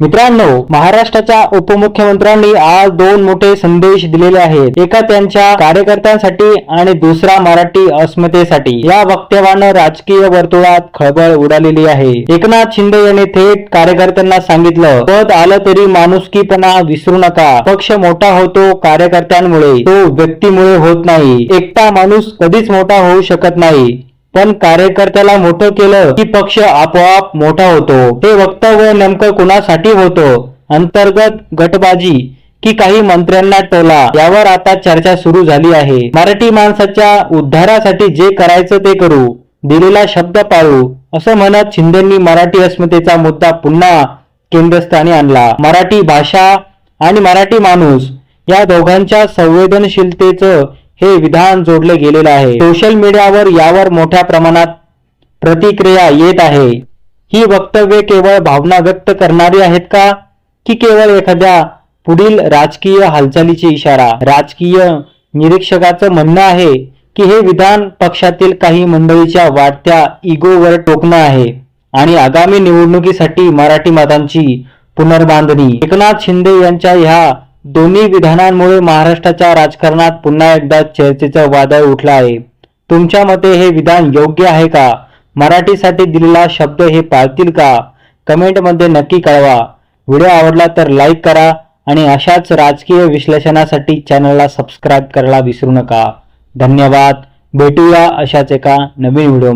मित्रांनो महाराष्ट्राच्या उपमुख्यमंत्र्यांनी आज दोन मोठे संदेश दिलेले आहेत. एका त्यांच्या कार्यकर्त्यांसाठी आणि दुसरा मराठी अस्मितेसाठी. या वक्तव्यानं राजकीय वर्तुळात खळबळ उडालेली आहे. एकनाथ शिंदे यांनी थेट कार्यकर्त्यांना सांगितलं पद आलं तरी माणुसकीपणा विसरू नका. पक्ष मोठा होतो कार्यकर्त्यांमुळे. तो व्यक्तीमुळे होत नाही. एकटा माणूस कधीच मोठा होऊ शकत नाही. पण कार्यकर्त्याला मोठं केलं की पक्ष आपोआप मोठा होतो. हे वक्तव्य नेमकं कुणासाठी होतं? अंतर्गत गटबाजी की काही मंत्र्यांना टोला? यावर आता चर्चा सुरू झाली आहे. मराठी माणसाच्या उद्धारासाठी जे करायचं ते करू. दिलेला शब्द पाळू. असं म्हणत शिंदेंनी मराठी अस्मितेचा मुद्दा पुन्हा केंद्रस्थानी आणला. मराठी भाषा आणि मराठी माणूस या दोघांच्या संवेदनशीलतेचं हे विधान जोडले गेलेलं आहे. सोशल मीडियावर यावर मोठ्या प्रमाणात प्रतिक्रिया येत आहे. ही वक्तव्ये केवळ भावना व्यक्त करणारी आहेत का? की केवळ एखाद्या पुढील राजकीय हालचालीची इशारा? राजकीय निरीक्षकाचं म्हणणं आहे की हे विधान पक्षातील काही मंडळीच्या वाढत्या इगोवर टोकणं आहे आणि आगामी निवडणुकीसाठी मराठी मतांची पुनर्बांधणी. एकनाथ शिंदे यांच्या ह्या दोन्ही विधानांमुळे महाराष्ट्राच्या राजकारणात पुन्हा एकदा चर्चेचा वादळ उठला आहे. तुमच्या मते हे विधान योग्य आहे का? मराठीसाठी दिलेला शब्द हे पाळतील का? कमेंटमध्ये नक्की कळवा. व्हिडिओ आवडला तर लाईक करा आणि अशाच राजकीय विश्लेषणासाठी चॅनलला सबस्क्राईब करायला विसरू नका. धन्यवाद. भेटूया अशाच एका नवीन व्हिडिओमध्ये.